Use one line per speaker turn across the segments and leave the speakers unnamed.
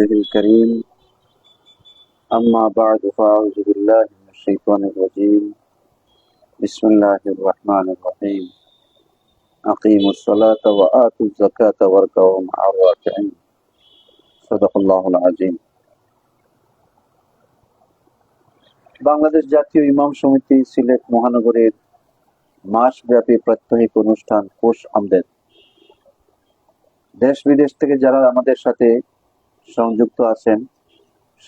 كتابه الكريم أما بعد فأعوذ بالله من الشيطان الرجيم بسم الله الرحمن الرحيم أقيموا الصلاة وآتوا الزكاة واركعوا مع الراكعين صدق الله العظيم বাংলাদেশ জাতীয় ইমাম সমিতি সিলেট মহানগরের মাসব্যাপী প্রাত্যহিক অনুষ্ঠান কোষ আমদের দেশ বিদেশ থেকে যারা আমাদের সাথে সংযুক্ত আছেন।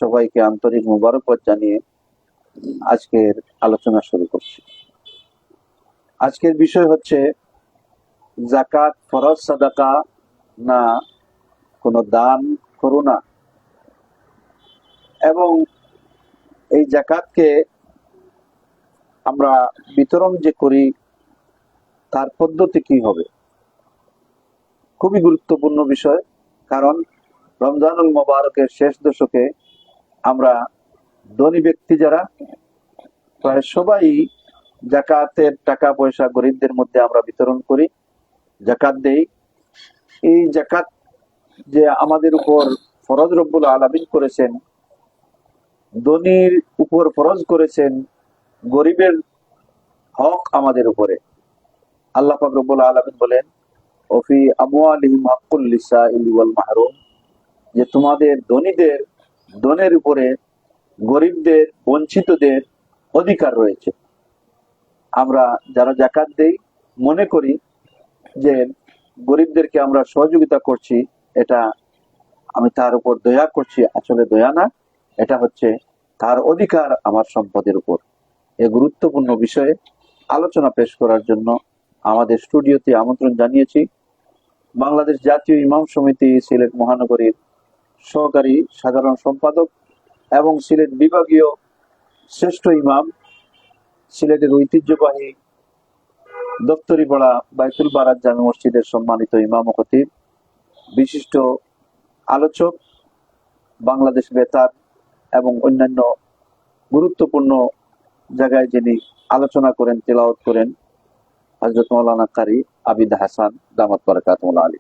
সবাইকে আন্তরিক মোবারকবাদ জানিয়ে আজকের আলোচনা শুরু করছি। আজকের বিষয় হচ্ছে, জাকাত, ফরজ সাদাকা না কোনো দান করুণা এবং এই জাকাতকে আমরা বিতরণ যে করি, তার পদ্ধতি কি হবে? খুবই গুরুত্বপূর্ণ বিষয়, কারণ রমজানুল মোবারকের শেষ দশকে আমরা ধনী ব্যক্তি যারা, প্রায় সবাই জাকাতের টাকা পয়সা গরিবদের মধ্যে আমরা বিতরণ করি, জাকাত দেই। এই জাকাত যে আমাদের উপর ফরজ রব্বুল আলামিন করেছেন, ধনীর উপর ফরজ করেছেন, গরিবের হক আমাদের উপরে। আল্লাহ পাক রব্বুল আলামিন বলেন, ওফি আমওয়ালিহিম হাক্কুল লিসাইলি মাহরুম। যে তোমাদের ধনীদের, ধনের উপরে গরিবদের, বঞ্চিতদের অধিকার রয়েছে। আমরা যারা জাকাত দেই, মনে করি যে গরিবদেরকে আমরা সহযোগিতা করছি, এটা আমি তার উপর দয়া করছি, আসলে দয়া না, এটা হচ্ছে তার অধিকার আমার সম্পদের উপর। এ গুরুত্বপূর্ণ বিষয়ে আলোচনা পেশ করার জন্য আমাদের স্টুডিওতে আমন্ত্রণ জানিয়েছি। বাংলাদেশ জাতীয় ইমাম সমিতি, সিলেট মহানগরীর সহকারী সাধারণ সম্পাদক এবং সিলেট বিভাগীয় শ্রেষ্ঠ ইমাম, সিলেটের ঐতিহ্যবাহী দপ্তরিপাড়া বাইতুল বারাত জামে মসজিদের সম্মানিত ইমাম খতিব, বিশিষ্ট আলোচক, বাংলাদেশ বেতার এবং অন্যান্য গুরুত্বপূর্ণ জায়গায় যিনি আলোচনা করেন, তেলাওয়াত করেন হজরত মৌলানা কারি আবিদ হাসান, দামাত বরকাতমুল্লা আলী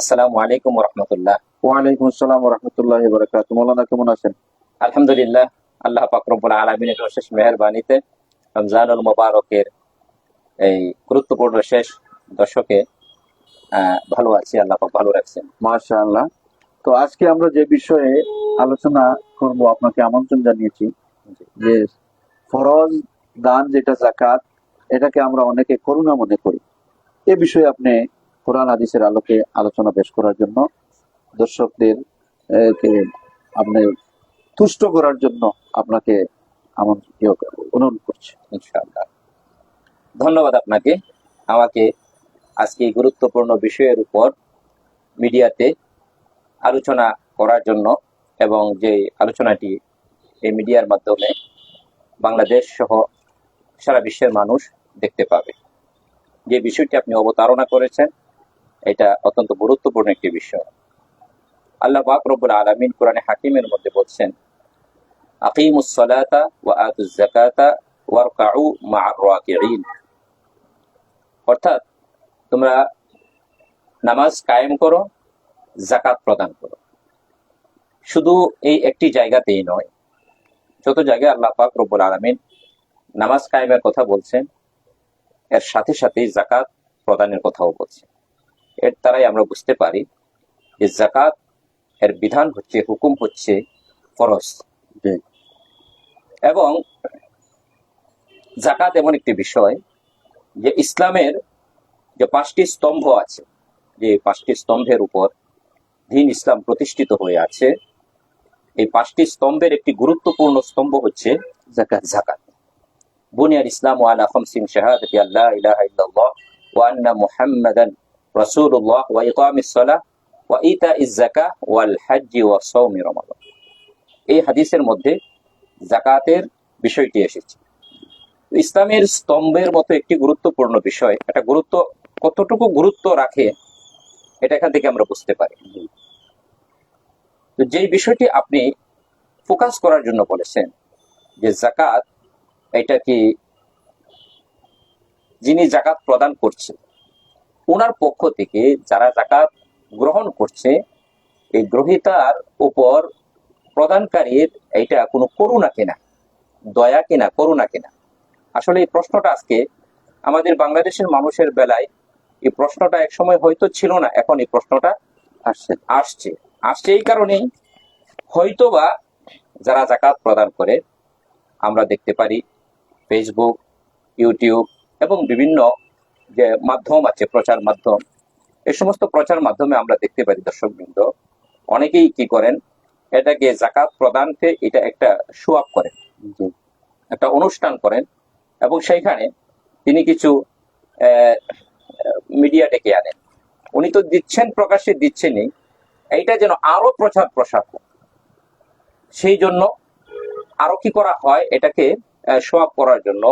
আসসালামু আলাইকুম রহমতুল্লাহ
ওয়ালাইকুম আসসালাম রহমতুল্লাহ বরকাত মৌলানা কেমন আছেন?
আলহামদুলিল্লাহ আল্লাহ পাক রব্বুল আলমিনের অশেষ মেহরবানিতে রমজানুল মোবারকের এই গুরুত্বপূর্ণ শেষ দশকে ভালো আছি আল্লাহ পাক ভালো রাখছেন।
মাশা আল্লাহ তো আজকে আমরা যে বিষয়ে আলোচনা করব আপনাকে আমন্ত্রণ জানিয়েছি যে ফরজ দান যেটা জাকাত এটাকে আমরা অনেকে করুণা মনে করি। এ বিষয়ে আপনি কোরআন হাদিসের আলোকে আলোচনা পেশ করার জন্য দর্শকদের আপনি তুষ্ট করার জন্য আপনাকে অনুরোধ করছি,
ইনশাআল্লাহ। ধন্যবাদ আপনাকে। আমাকে আজকে গুরুত্বপূর্ণ বিষয়ের উপর মিডিয়াতে আলোচনা করার জন্য এবং যে আলোচনাটি এই মিডিয়ার মাধ্যমে বাংলাদেশ সহ সারা বিশ্বের মানুষ দেখতে পাবে। যে বিষয়টি আপনি অবতারণা করেছেন এটা অত্যন্ত গুরুত্বপূর্ণ একটি বিষয়। আল্লাহ পাক রব্বুল আলামিন কোরআনে হাকিমের মধ্যে বলছেন অর্থাৎ, তোমরা নামাজ কায়েম করো জাকাত প্রদান করো। শুধু এই একটি জায়গাতেই নয়, যত জায়গায় আল্লাহ পাক রব্বুল আলামিন নামাজ কায়েমের কথা বলছেন, এর সাথে সাথে জাকাত প্রদানের কথাও বলছেন। এর দ্বারাই আমরা বুঝতে পারি যে জাকাত এর বিধান হচ্ছে, হুকুম হচ্ছে ফরজ এবং জাকাত এমন একটি বিষয় যে ইসলামের যে পাঁচটি স্তম্ভ আছে, যে পাঁচটি স্তম্ভের উপর দিন ইসলাম প্রতিষ্ঠিত হয়ে আছে, এই পাঁচটি স্তম্ভের একটি গুরুত্বপূর্ণ স্তম্ভ হচ্ছে
জাকাত
জাকাত বুনিয়ার ইসলাম আলা খামসিন শাহাদাতি আল্লাহ ইলাহা ইল্লাল্লাহ ওয়া মুহাম্মাদান রাসূলুল্লাহ, ওয়া ইকামিস সালাহ, ওয়া ইতাইজ যাকাহ, ওয়াল হজ্জি, ওয়া সাওমি রমাদান। এই হাদিসের মধ্যে জাকাতের বিষয়টি এসেছে। ইসলামের স্তম্ভের মতো একটি গুরুত্বপূর্ণ বিষয় এটা গুরুত্ব কতটুকু গুরুত্ব রাখে, এটা এখান থেকে আমরা বুঝতে পারি। যেই বিষয়টি আপনি ফোকাস করার জন্য বলেছেন, যে জাকাত এটা কি যিনি জাকাত প্রদান করছে ওনার পক্ষ থেকে যারা জাকাত গ্রহণ করছে, এই গ্রহিতার উপর প্রদানকারীর এইটা কোনো করুণা কিনা, দয়া কিনা, করুণা কিনা। আসলে এই প্রশ্নটা আজকে আমাদের বাংলাদেশের মানুষের বেলায় এই প্রশ্নটা এক সময় হয়তো ছিল না, এখন এই প্রশ্নটা
আসছে
আসছে। আসছে এই কারণেই হয়তোবা যারা জাকাত প্রদান করে, আমরা দেখতে পারি ফেসবুক ইউটিউব এবং বিভিন্ন যে মাধ্যম আছে প্রচার মাধ্যম এই সমস্ত প্রচার মাধ্যমে আমরা দেখতে পারি দর্শকবৃন্দ। অনেকেই কি করেন? এটাকে জাকাত প্রদানকে এটা একটা শো আপ করেন। একটা অনুষ্ঠান করেন এবং সেইখানে তিনি কিছু মিডিয়া ডেকে আনেন। উনি তো দিচ্ছেন প্রকাশ্যে দিচ্ছেনই। এইটা যেন আরও প্রচার প্রসার সেই জন্য আরও কি করা হয়? এটাকে শো আপ করার জন্য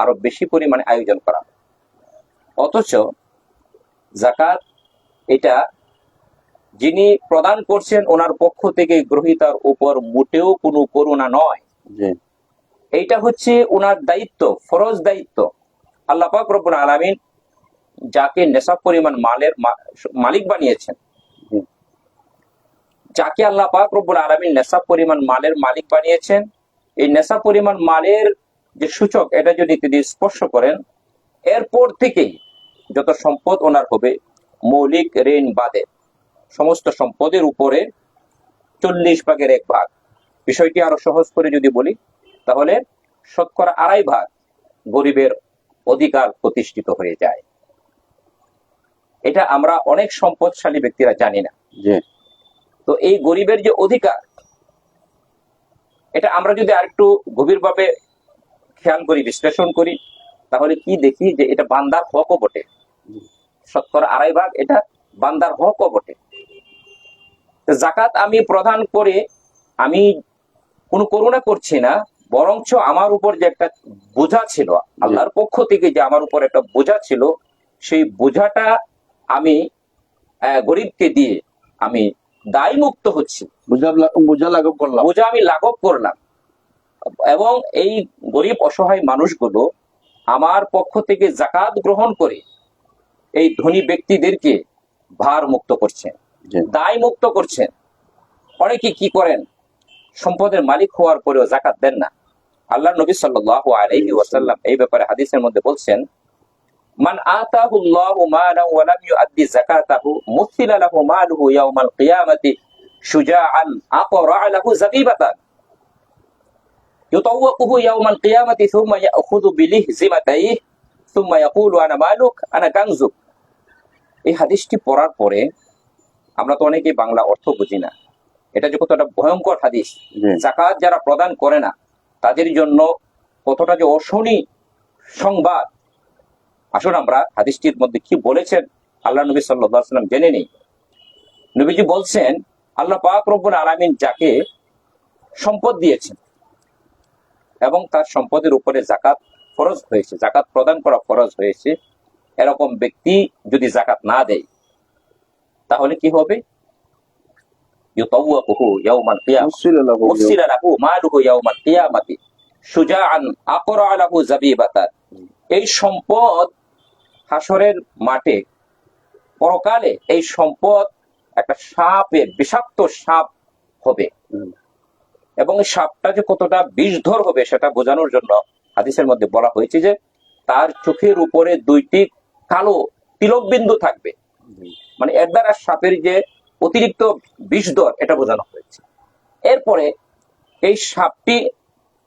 আরও বেশি পরিমাণে আয়োজন করা হয়। অথচ জাকাত এটা যিনি প্রদান করছেন ওনার পক্ষ থেকে গ্রহীতার উপর মোটেও কোনো করুণা নয়। এইটা হচ্ছে ওনার দায়িত্ব ফরজ দায়িত্ব। আল্লাহ পাক রব্বুল আলামিন যাকে নেশাব পরিমাণ মালের মালিক বানিয়েছেন যাকে আল্লাহ পাক রব্বুল আলামিন নেশাব পরিমাণ মালের মালিক বানিয়েছেন এই নেশা পরিমাণ মালের যে সূচক এটা যদি তিনি স্পর্শ করেন এরপর থেকেই যত সম্পদ ওনার হবে মৌলিক ঋণ বাদে সমস্ত সম্পদের উপরে চল্লিশ ভাগের এক ভাগ। বিষয়টি আরও সহজ করে যদি বলি তাহলে শতকরা আড়াই ভাগ গরিবের অধিকার প্রতিষ্ঠিত হয়ে যায়। এটা আমরা অনেক সম্পদশালী ব্যক্তিরা জানি না। তো এই গরিবের যে অধিকার এটা আমরা যদি আরেকটু গভীরভাবে খেয়াল করি বিশ্লেষণ করি তাহলে কি দেখি যে এটা বান্দার হকও বটে? শতকরা আড়াই ভাগ এটা বান্দার হকও বটে। জাকাত আমি প্রদান করে আমি কোনো করুণা করছি না বরঞ্চ আমার উপর যে একটা বোঝা ছিল আল্লাহর পক্ষ থেকে যে আমার উপর একটা বোঝা ছিল সেই বোঝাটা আমি গরিবকে দিয়ে আমি দায় মুক্ত হচ্ছি।
বুঝা বুঝা লাঘব করলাম।
বোঝা আমি লাঘব করলাম। এবং এই গরিব অসহায় মানুষগুলো আমার পক্ষ থেকে জাকাত গ্রহণ করে এই ধনী ব্যক্তিদেরকে ভার মুক্ত করছেন দায় মুক্ত করছেন। অনেকে কি করেন? সম্পদের মালিক হওয়ার পরেও জাকাত দেন না। আল্লাহ নবী সাল্লাম এই ব্যাপারে হাদিসের মধ্যে বলছেন যে মালুক আনা এই হাদিসটি পড়ার পরে আমরা তো বাংলা অর্থ বুঝি না। এটা যে কতটা ভয়ঙ্কর হাদিস। জাকাত যারা প্রদান করে না তাদের জন্য কতটা যে অশনি সংবাদ। আসুন আমরা হাদিসটির মধ্যে কি বলেছেন আল্লাহ নবী সাল্লাম জেনে নেই। নবীজি বলছেন আল্লাহ পাক রব্বুল আলামিন যাকে সম্পদ দিয়েছেন এবং তার সম্পদের উপরে জাকাত ফরজ হয়েছে জাকাত প্রদান করা ফরজ হয়েছে এরকম ব্যক্তি যদি জাকাত না দেয় তাহলে কি হবে? এই সম্পদ হাসরের মাঠে পরকালে এই সম্পদ একটা সাপের বিষাক্ত সাপ হবে। এবং সাপটা যে কতটা বিষধর হবে সেটা বোঝানোর জন্য হাদিসের মধ্যে বলা হয়েছে যে তার চোখের উপরে দুইটি কালো তিলক বিন্দু থাকবে। মানে এর দ্বারা সাপের যে অতিরিক্ত বিষধর এটা বোঝানো হয়েছে। এরপরে এই সাপটি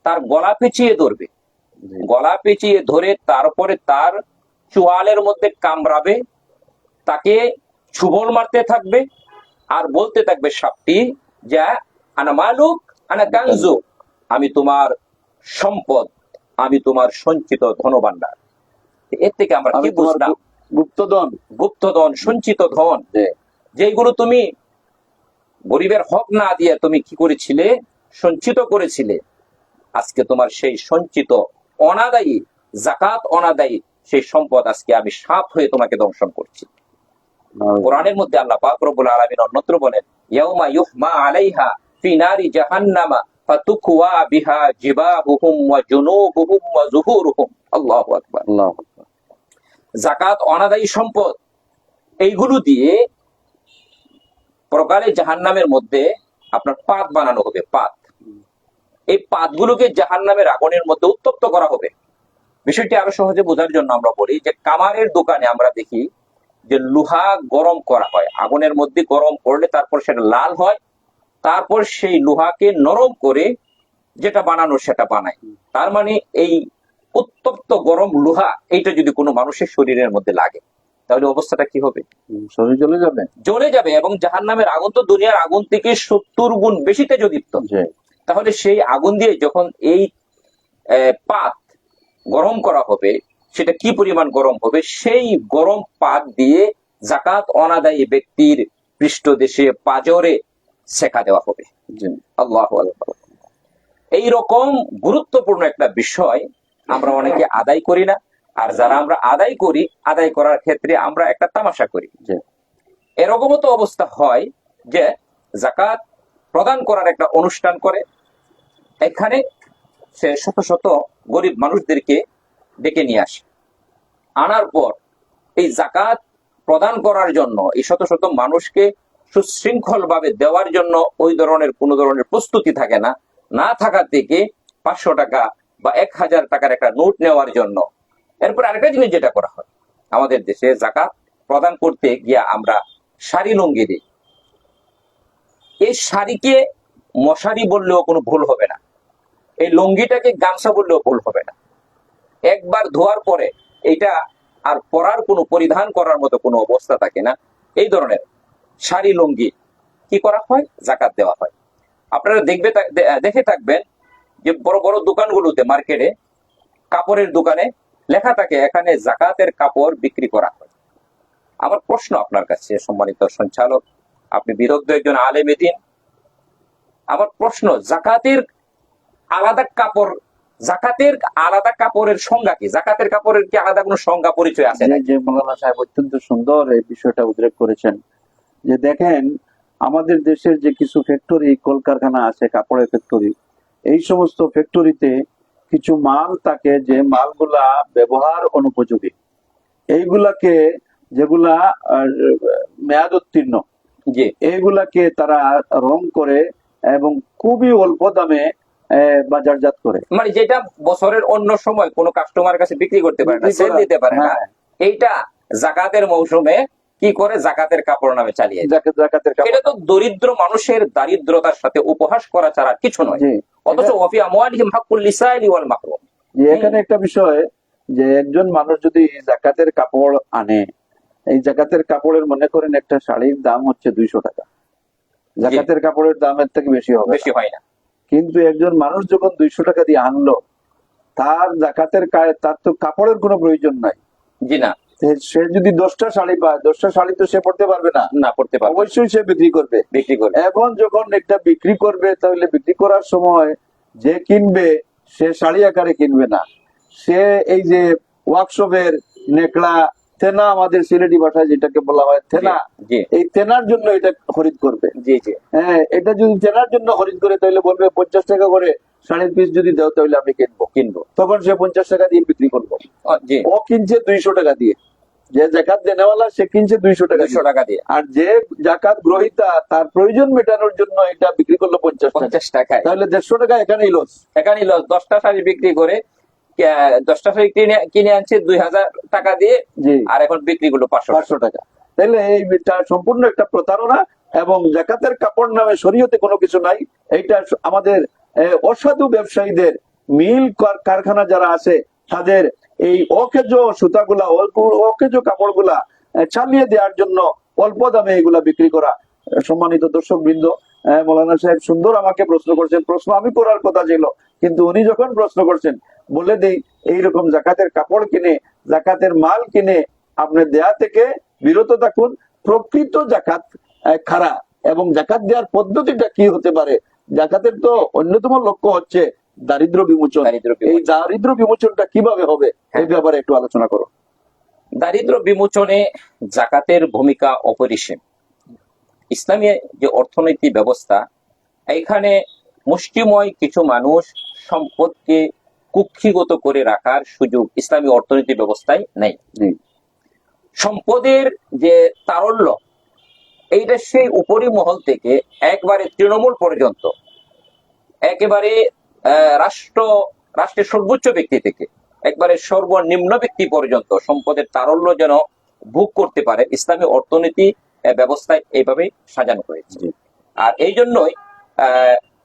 তার গলা পেঁচিয়ে ধরবে। গলা পেঁচিয়ে ধরে তারপরে তার চোয়ালের মধ্যে কামড়াবে তাকে ছুবল মারতে থাকবে আর বলতে থাকবে সাপটি যা আনা মালুক আনা কানজু আমি তোমার সম্পদ আমি তোমার সঞ্চিত ধনভাণ্ডার। এর থেকে আমরা কি বুঝলাম?
গুপ্তধন।
গুপ্তধন সঞ্চিত ধন। যেগুলো তুমি গরিবের হক না দিয়ে তুমি কি করেছিলে? সঞ্চিত করেছিলে। আজকে তোমার সেই সঞ্চিত অনাদায়ী জাকাত অনাদায়ী সেই সম্পদ আজকে আমি সাপ হয়ে তোমাকে দংশন করছি। কোরআনের মধ্যে আল্লাহ পাক রব্বুল আলামিন অন্যত্র বলেন ইয়াউমা ইউহমা আলাইহা ফি নারি জাহান্নামা। ফাতুকওয়া বিহা জিবাহুহুম ওয়া জুনুবুহুম ওয়া যুহুরুহুম আল্লাহু আকবার।
আল্লাহ
জাকাত অনাদায়ী সম্পদ এইগুলো দিয়ে প্রকারে জাহান্নামের মধ্যে আপনার পাত বানানো হবে পাত। এই পাতগুলোকে জাহান্নামের আগুনের মধ্যে উত্তপ্ত করা হবে। বিষয়টি আরও সহজে বোঝার জন্য আমরা বলি যে কামারের দোকানে আমরা দেখি যে লোহা গরম করা হয়। আগুনের মধ্যে গরম করলে তারপর সেটা লাল হয় তারপর সেই লোহাকে নরম করে যেটা বানানো সেটা বানায়। তার মানে এই উত্তপ্ত গরম লোহা এইটা যদি কোনো মানুষের শরীরের মধ্যে লাগে তাহলে অবস্থাটা কি হবে?
শরীর চলে যাবে।
জ্বলে যাবে এবং জাহান্নামের আগুন তো দুনিয়ার আগুন থেকে সত্তর গুণ বেশি তেজদীপ্ত
যে
তাহলে সেই আগুন দিয়ে যখন এই আহ, পাত গরম করা হবে সেটা কি পরিমাণ গরম হবে? সেই গরম পাত দিয়ে জাকাত অনাদায়ী ব্যক্তির পৃষ্ঠদেশে পাজরে শেখা দেওয়া হবে আল্লাহ এই রকম গুরুত্বপূর্ণ একটা বিষয় আমরা অনেকে আদায় করি না আর যারা আমরা আদায় করি আদায় করার ক্ষেত্রে আমরা একটা তামাশা করি।
জি।
এরকমও তো অবস্থা হয় যে জাকাত প্রদান করার একটা অনুষ্ঠান করে এখানে সে শত শত গরিব মানুষদেরকে ডেকে নিয়ে আসে। আনার পর এই জাকাত প্রদান করার জন্য এই শত শত মানুষকে সুশৃঙ্খল ভাবে দেওয়ার জন্য ওই ধরনের কোনো ধরনের প্রস্তুতি থাকে না। না থাকার থেকে পাঁচশো টাকা বা এক হাজার টাকার একটা নোট নেওয়ার জন্য। এরপর আরেকটা জিনিস যেটা করা হয়, আমাদের দেশে জাকাত প্রদান করতে গিয়া আমরা শাড়ি লুঙ্গি দিই। এই শাড়িকে মশারি বললেও কোনো ভুল হবে না। এই লুঙ্গিটাকে গামছা বললেও ভুল হবে না। একবার ধোয়ার পরে এটা আর পরার কোনো পরিধান করার মতো কোনো অবস্থা থাকে না। এই ধরনের শাড়ি, লুঙ্গি কি করা হয়? জাকাত দেওয়া হয়। আপনারা দেখবে দেখে থাকবেন যে বড় বড় দোকানগুলোতে, মার্কেটে, কাপড়ের দোকানে লেখা থাকে, এখানে জাকাতের কাপড় বিক্রি করা হয়। আমার প্রশ্ন আপনার কাছে, সম্মানিত সঞ্চালক, আপনি বিরোধ একজন আলেমে দিন। আমার প্রশ্ন, জাকাতের আলাদা কাপড় জাকাতের আলাদা কাপড়ের সংজ্ঞা কি? জাকাতের কাপড়ের কি আলাদা কোনো সংজ্ঞা, পরিচয় আছে?
যে- মৌলানা সাহেব অত্যন্ত সুন্দর এই বিষয়টা উল্লেখ করেছেন। যে দেখেন আমাদের দেশের যে কিছু ফ্যাক্টরি কলকারখানা আছে কাপড়ের ফ্যাক্টরি এই সমস্ত ফ্যাক্টরিতে কিছু মাল থাকে যে মালগুলা ব্যবহার অনুপযোগী। এইগুলাকে যেগুলা মেয়াদ উত্তীর্ণ
জি।
এইগুলাকে তারা রং করে এবং খুবই অল্প দামে বাজারজাত করে।
মানে যেটা বছরের অন্য সময় কোনো কাস্টমার কাছে বিক্রি করতে পারে না সেল দিতে পারে না
হ্যাঁ।
এইটা জাকাতের মৌসুমে কি করে জাকাতের কাপড় নামে চালিয়ে
জাকাতের কাপড়।
এটা তো দরিদ্র মানুষের দারিদ্রতার সাথে উপহাস করা ছাড়া কিছু নয়। অথচ ওয়াফি আমওয়ালিহিম হাক্কুল লিসাইলি ওয়াল মাহরুম
এখানে একটা বিষয় যে একজন মানুষ যদি জাকাতের কাপড় আনে এই জাকাতের কাপড়ের মনে করেন একটা শাড়ির দাম হচ্ছে দুইশো টাকা। জাকাতের কাপড়ের দামের থেকে বেশি হবে
বেশি হয় না।
কিন্তু একজন মানুষ যখন দুইশো টাকা দিয়ে আনলো তার জাকাতের তার তো কাপড়ের কোনো প্রয়োজন নাই।
জি না।
সে- যদি দশটা শাড়ি পায় দশটা শাড়ি তো সে পড়তে পারবে না।
না করতে পারবে
অবশ্যই সে বিক্রি করবে।
বিক্রি করবে।
এখন যখন একটা বিক্রি করবে তাহলে বিক্রি করার সময় যে কিনবে সে শাড়ি আকারে কিনবে না। সে এই যে ওয়ার্কশপের নেকড়া তেনা আমাদের সিলেটি ভাষায় যেটাকে বলা হয়
জি
এই তেনার জন্য এটা খরিদ করবে।
জি জি।
হ্যাঁ এটা যদি তেনার জন্য খরিদ করে তাহলে বলবে পঞ্চাশ টাকা করে শাড়ির পিস যদি দাও তাহলে আমি কিনবো।
কিনবো।
তখন সে পঞ্চাশ টাকা দিয়ে বিক্রি করব।
ও
কিনছে দুইশো টাকা দিয়ে। যে জাকাত দেনেওয়ালা সে কিনছে দুইশো টাকা দিয়ে।
টাকা দিয়ে।
আর যে জাকাত গ্রহিতা তার প্রয়োজন মেটানোর জন্য এটা বিক্রি করল পঞ্চাশ
পঞ্চাশ টাকায়।
তাহলে দেড়শো টাকা এখানেই লস
এখানেই লস দশটা শাড়ি বিক্রি করে দশটা শাড়ি কিনে কিনে আনছে দুই হাজার টাকা দিয়ে আর এখন বিক্রি করল পাঁচশো।
পাঁচশো টাকা। তাহলে এই সম্পূর্ণ একটা প্রতারণা এবং জাকাতের কাপড় নামে শরীয়তে কোনো কিছু নাই। এইটা আমাদের অসাধু ব্যবসায়ীদের মিল কার- কারখানা যারা আছে তাদের এই অকেজ সুতাগুলা অকেজ কাপড়গুলা চালিয়ে দেওয়ার জন্য অল্প দামে এগুলা বিক্রি করা। সম্মানিত দর্শক বৃন্দ মৌলানা সাহেব সুন্দর আমাকে প্রশ্ন করছেন। প্রশ্ন আমি করার কথা ছিল, কিন্তু উনি যখন প্রশ্ন করছেন, বলে দেই, এইরকম জাকাতের কাপড় কিনে, জাকাতের মাল কিনে আপনি দেয়া থেকে বিরত থাকুন। প্রকৃত জাকাত খারা এবং জাকাত দেওয়ার পদ্ধতিটা কি হতে পারে? জাকাতের তো অন্যতম লক্ষ্য হচ্ছে দারিদ্র বিমোচন। এই দারিদ্র বিমোচনটা কীভাবে হবে? এই ব্যাপারে একটু আলোচনা করো।
দারিদ্র বিমোচনে জাকাতের ভূমিকা অপরিসীম। ইসলামী যে অর্থনৈতিক ব্যবস্থা এখানে মুষ্টিময় কিছু মানুষ সম্পদকে কুক্ষিগত করে রাখার সুযোগ ইসলামী অর্থনৈতিক ব্যবস্থায় নেই। সম্পদের যে তারল্য এইটা সেই উপরি মহল থেকে একবারে তৃণমূল পর্যন্ত একেবারে রাষ্ট্র রাষ্ট্রের সর্বোচ্চ ব্যক্তি থেকে একবারে সর্বনিম্ন ব্যক্তি পর্যন্ত সম্পদের তারল্য যেন ভোগ করতে পারে ইসলামী অর্থনীতি ব্যবস্থায় এইভাবেই সাজানো হয়েছে। আর এই জন্যই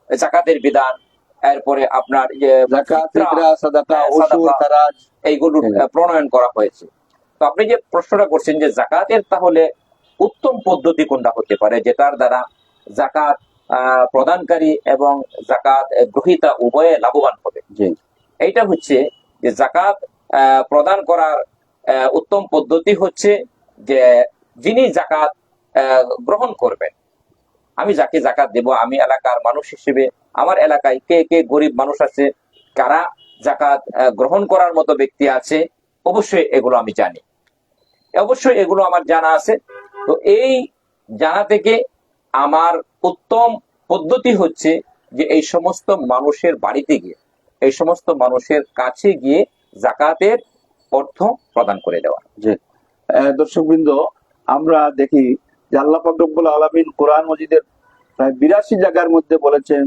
জাকাতের বিধান এরপরে আপনার যে
জাকাত
ফিতরা,
ফিতরা সাদাকা
হ্যাঁ, এইগুলো প্রণয়ন করা হয়েছে। তো আপনি যে প্রশ্নটা করছেন যে জাকাতের তাহলে উত্তম পদ্ধতি কোনটা হতে পারে যেটার দ্বারা জাকাত প্রদানকারী এবং জাকাত গ্রহীতা উভয়ে লাভবান হবে। এইটা হচ্ছে যে জাকাত প্রদান করার উত্তম পদ্ধতি হচ্ছে যে যিনি জাকাত গ্রহণ করবেন। আমি যাকে জাকাত দেব আমি এলাকার মানুষ হিসেবে আমার এলাকায় কে কে গরিব মানুষ আছে কারা জাকাত গ্রহণ করার মতো ব্যক্তি আছে অবশ্যই এগুলো আমি জানি। অবশ্যই এগুলো আমার জানা আছে। তো এই জানা থেকে আমার উত্তম পদ্ধতি হচ্ছে যে এই সমস্ত মানুষের বাড়িতে গিয়ে, এই সমস্ত মানুষের কাছে গিয়ে জাকাতের অর্থ প্রদান করে দেওয়া।
জি। দর্শক বৃন্দ আমরা দেখি যে আল্লাহ পাক রব্বুল আলামিন কোরআন মজিদের প্রায় বিরাশি জায়গার মধ্যে বলেছেন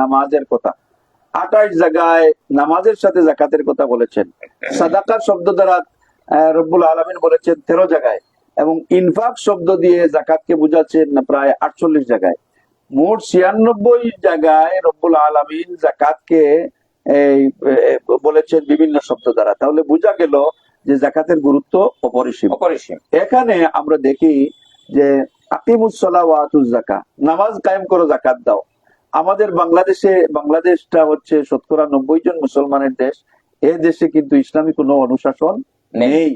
নামাজের কথা। আঠাশ জায়গায় নামাজের সাথে জাকাতের কথা বলেছেন। সাদাকার শব্দ দ্বারা রব্বুল আলামিন বলেছেন তেরো জায়গায় এবং ইনফাক শব্দ দিয়ে জাকাতকে বুঝাচ্ছেন প্রায় আটচল্লিশ জায়গায়। মোট ছিয়ানব্বই জায়গায় রব্বুল আলামিন জাকাতকে এই বলেছেন বিভিন্ন শব্দ দ্বারা। তাহলে বোঝা গেল যে জাকাতের গুরুত্ব অপরিসীম।
অপরিসীম।
এখানে আমরা দেখি যে আকিমুসলা ওয়াতুজ জাকা নামাজ কায়েম করো জাকাত দাও। আমাদের বাংলাদেশে বাংলাদেশটা হচ্ছে শতকরা নব্বই জন মুসলমানের দেশ। এ দেশে কিন্তু ইসলামী কোনো অনুশাসন
নেই।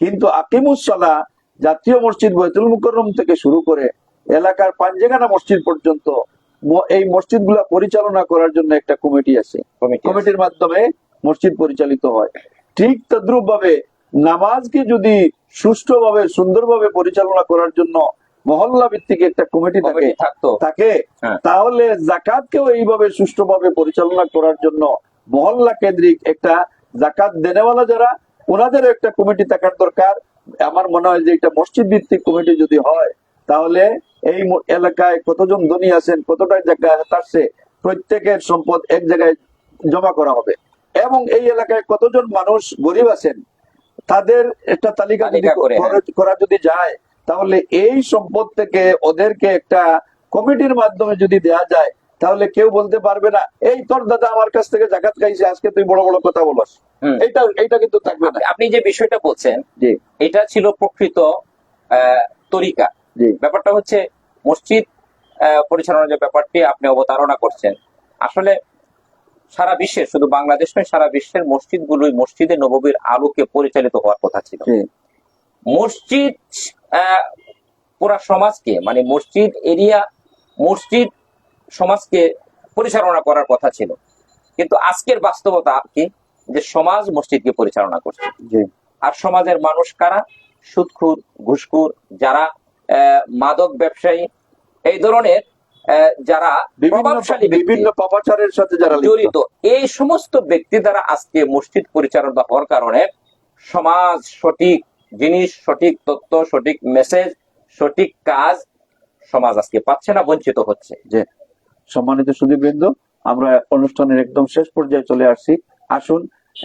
কিন্তু আকিমুসলা জাতীয় মসজিদ বৈতুল মুকররম থেকে শুরু করে এলাকার পাঞ্জেগানা মসজিদ পর্যন্ত এই মসজিদগুলা পরিচালনা করার জন্য একটা কমিটি আছে। কমিটির মাধ্যমে মসজিদ পরিচালিত হয়। ঠিক তদ্রুপ ভাবে নামাজকে যদি সুষ্ঠুভাবে সুন্দরভাবে পরিচালনা করার জন্য মহল্লা ভিত্তিক একটা কমিটি থাকে থাকে
হ্যাঁ।
তাহলে জাকাতকেও এইভাবে সুষ্ঠুভাবে পরিচালনা করার জন্য মহল্লা কেন্দ্রিক একটা জাকাত দেনেওয়ালা যারা ওনাদের একটা কমিটি থাকার দরকার। আমার মনে হয় যে এটা মসজিদ ভিত্তিক কমিটি যদি হয় তাহলে এই এলাকায় কতজন ধনী আছেন কতটা জায়গায় আসছে প্রত্যেকের সম্পদ এক জায়গায় জমা করা হবে। এবং এই এলাকায় কতজন মানুষ গরিব আছেন তাদের একটা তালিকা
করে, হ্যাঁ।
করে- যদি যায় তাহলে এই সম্পদ থেকে ওদেরকে একটা কমিটির মাধ্যমে যদি দেয়া যায় তাহলে কেউ বলতে পারবে না এই তোর দাদা আমার কাছ থেকে জাকাত খাইছে আজকে তুই বড় বড় কথা বলস।
এটা
এইটা কিন্তু থাকবে না।
আপনি- যে বিষয়টা বলছেন এটা ছিল প্রকৃত আহ, তরিকা। ব্যাপারটা হচ্ছে মসজিদ পরিচালনার যে ব্যাপারটি আপনি অবতারণা করছেন আসলে সারা বিশ্বের শুধু বাংলাদেশ নয় সারা বিশ্বের মসজিদগুলোই মসজিদে নববীর আলোকে পরিচালিত হওয়ার কথা ছিল। মসজিদ পুরা সমাজকে মানে মসজিদ এরিয়া মসজিদ সমাজকে পরিচালনা করার কথা ছিল। কিন্তু আজকের বাস্তবতা কি? যে সমাজ মসজিদকে পরিচালনা করছে। আর সমাজের মানুষ কারা? সুদখুর ঘুষখুর যারা মাদক ব্যবসায়ী এই ধরনের যারা প্রভাবশালী
বিভিন্ন পাপাচারের সাথে যারা
জড়িত এই সমস্ত ব্যক্তি দ্বারা আজকে মসজিদ পরিচালনা হওয়ার কারণে সমাজ সঠিক জিনিস সঠিক তথ্য সঠিক মেসেজ সঠিক কাজ সমাজ আজকে পাচ্ছে না বঞ্চিত হচ্ছে।
যে সম্মানিত সুদীবৃন্দ আমরা অনুষ্ঠানের একদম শেষ পর্যায়ে চলে আসছি। আসুন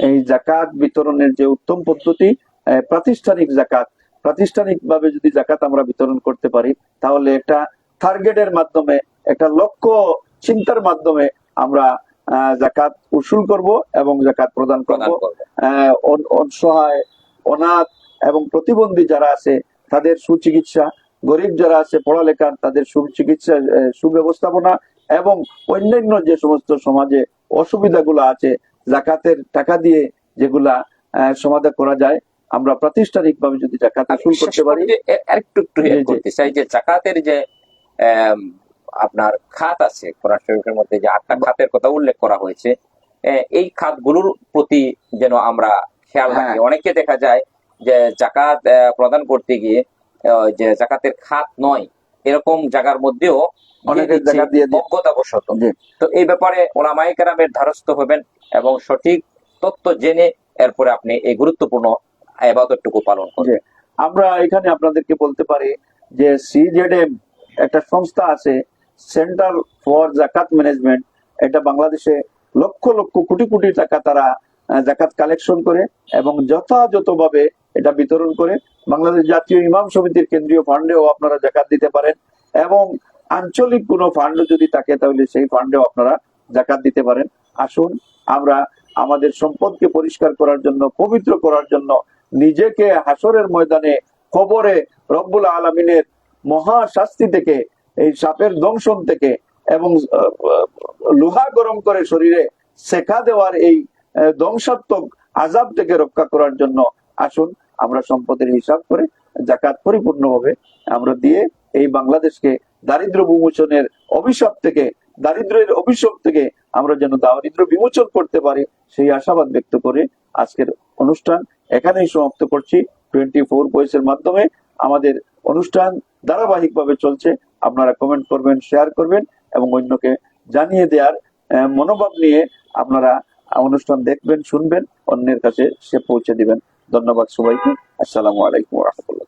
এই জাকাত বিতরণের যে উত্তম পদ্ধতি প্রাতিষ্ঠানিক জাকাত প্রাতিষ্ঠানিক ভাবে যদি জাকাত আমরা বিতরণ করতে পারি তাহলে একটা টার্গেটের মাধ্যমে একটা লক্ষ্য চিন্তার মাধ্যমে আমরা জাকাত উসুল করব এবং জাকাত প্রদান করব। অসহায় অনাথ এবং প্রতিবন্ধী যারা আছে তাদের সুচিকিৎসা গরিব যারা আছে পড়ালেখার তাদের সুচিকিৎসা সুব্যবস্থাপনা এবং অন্যান্য যে সমস্ত সমাজে অসুবিধাগুলো আছে জাকাতের টাকা দিয়ে যেগুলা সমাধান করা যায় আমরা প্রাতিষ্ঠানিক ভাবে যদি জাকাত
শেষ
করতে পারি
একটু
জি।
করতে চাই যে জাকাতের যে আপনার খাত আছে কোরআন শরীফের মধ্যে যে আটটা খাতের কথা উল্লেখ করা হয়েছে এই খাতগুলোর প্রতি যেন আমরা খেয়াল রাখি
হ্যাঁ।
অনেকে দেখা যায় যে জাকাত প্রদান করতে গিয়ে যে জাকাতের খাত নয় এরকম জায়গার মধ্যেও
অনেকের দিয়ে দিয়ে-
অজ্ঞতাবশত তো এই ব্যাপারে ওলামাই কেরামের ধারস্থ হবেন এবং সঠিক তথ্য জেনে এরপরে আপনি এই গুরুত্বপূর্ণ আবাদতটুকু পালন
জি। আমরা এখানে আপনাদেরকে বলতে পারি যে সিজেডএম একটা সংস্থা আছে সেন্টার ফর জাকাত ম্যানেজমেন্ট এটা বাংলাদেশে লক্ষ লক্ষ কোটি কোটি টাকা তারা জাকাত কালেকশন করে এবং যথাযথভাবে এটা বিতরণ করে। বাংলাদেশ জাতীয় ইমাম সমিতির কেন্দ্রীয় ফান্ডেও আপনারা জাকাত দিতে পারেন এবং আঞ্চলিক কোনো ফান্ড যদি থাকে তাহলে সেই ফান্ডেও আপনারা জাকাত দিতে পারেন। আসুন, আমরা আমাদের সম্পদকে পরিষ্কার করার জন্য, পবিত্র করার জন্য নিজেকে হাসরের ময়দানে কবরে রব্বুল আলমিনের মহা শাস্তি থেকে, এই সাপের দংশন থেকে এবং লোহা গরম করে শরীরে শেখা দেওয়ার এই ধ্বংসাত্মক আজাব থেকে রক্ষা করার জন্য আসুন, আমরা সম্পদের হিসাব করে জাকাত পরিপূর্ণভাবে আমরা দিয়ে এই বাংলাদেশকে দারিদ্র বিমোচনের অভিশাপ থেকে দারিদ্রের অভিশাপ থেকে আমরা যেন দারিদ্র বিমোচন করতে পারি, সেই আশাবাদ ব্যক্ত করে আজকের অনুষ্ঠান এখানেই সমাপ্ত করছি। টোয়েন্টি ফোর ভয়েসের মাধ্যমে আমাদের অনুষ্ঠান ধারাবাহিকভাবে চলছে। আপনারা কমেন্ট করবেন শেয়ার করবেন এবং অন্যকে জানিয়ে দেওয়ার মনোভাব নিয়ে আপনারা অনুষ্ঠান দেখবেন, শুনবেন, অন্যের কাছে সে পৌঁছে দিবেন। ধন্যবাদ সবাইকে। আসসালামু আলাইকুম রহমতুল্লাহ